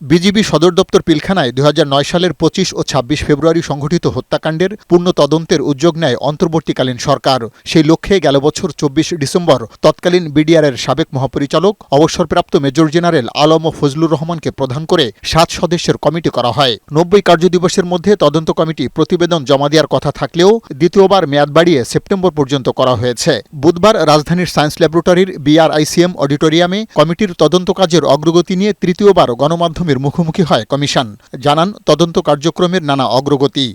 BGB সদর দপ্তর পিলখানায় দু হাজার নয় সালের পঁচিশ ও ২৬ ফেব্রুয়ারি সংঘটিত হত্যাকাণ্ডের পূর্ণ তদন্তের উদ্যোগ নেয় অন্তর্বর্তীকালীন সরকার। সেই লক্ষ্যে গেল বছর চব্বিশ ডিসেম্বর তৎকালীন বিডিআরের সাবেক মহাপরিচালক, অবসরপ্রাপ্ত মেজর জেনারেল আলম ও ফজলুর রহমানকে প্রধান করে সাত সদস্যের কমিটি করা হয়। নব্বই কার্যদিবসের মধ্যে তদন্ত কমিটি প্রতিবেদন জমা দেওয়ার কথা থাকলেও দ্বিতীয়বার মেয়াদ বাড়িয়ে সেপ্টেম্বর পর্যন্ত করা হয়েছে। বুধবার রাজধানীর সায়েন্স ল্যাবরেটরির বিআরআইসিএম অডিটোরিয়ামে কমিটির তদন্ত কাজের অগ্রগতি নিয়ে তৃতীয়বার গণমাধ্যমের মুখোমুখি হয় কমিশন। জানান তদন্ত কার্যক্রমের নানা অগ্রগতি।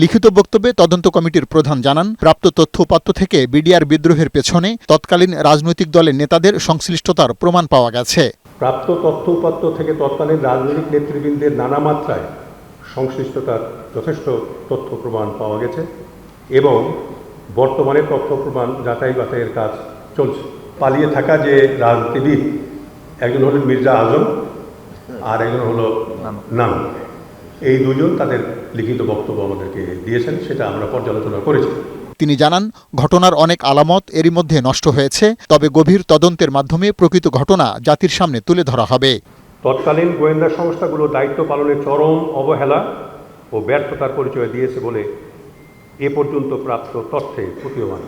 লিখিত বক্তব্যে তদন্ত কমিটির প্রধান জানান প্রাপ্ত তথ্য উপাত্ত থেকে বিডিআর বিদ্রোহের পেছনে তৎকালীন রাজনৈতিক দলের নেতাদের সংশ্লিষ্টতার প্রমাণ পাওয়া গেছে। প্রাপ্ত তথ্য উপাত্ত থেকে তৎকালীন রাজনৈতিক নেতৃবৃন্দের নানা মাত্রায় সংশ্লিষ্টতার যথেষ্ট তথ্য প্রমাণ পাওয়া গেছে এবং বর্তমানে তথ্য প্রমাণ যাচাই বাছাইয়ের কাজ চলছে। পালিয়ে থাকা যে রাজনীতিবিদ একজন হলেন মির্জা আজম আর একজন হলো নাম এই দুজন তাদের লিখিত বক্তব্য আমাদেরকে দিয়েছেন সেটা আমরা পর্যালোচনা করেছি। তিনি জানান ঘটনার অনেক আলামত এরই মধ্যে নষ্ট হয়েছে তবে গভীর তদন্তের মাধ্যমে প্রকৃত ঘটনা জাতির সামনে তুলে ধরা হবে। তৎকালীন গোয়েন্দা সংস্থাগুলো দায়িত্ব পালনে চরম অবহেলা ও ব্যর্থতার পরিচয় দিয়েছে বলে এ পর্যন্ত প্রাপ্ত তথ্যে প্রতীয়মান।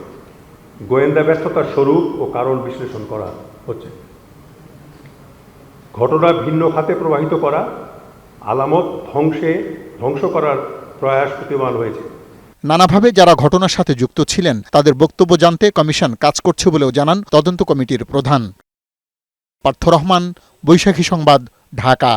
গোয়েন্দা ব্যর্থতার স্বরূপ ও কারণ বিশ্লেষণ করা হচ্ছে। ঘটনা ভিন্ন খাতে প্রবাহিত করা, আলামত ধ্বংসে ধ্বংস করার প্রয়াস প্রতিমান হয়েছে। নানাভাবে যারা ঘটনার সাথে যুক্ত ছিলেন, তাদের বক্তব্য জানতে কমিশন কাজ করছে বলেও জানান তদন্ত কমিটির প্রধান। পার্থ রহমান, বৈশাখী সংবাদ, ঢাকা।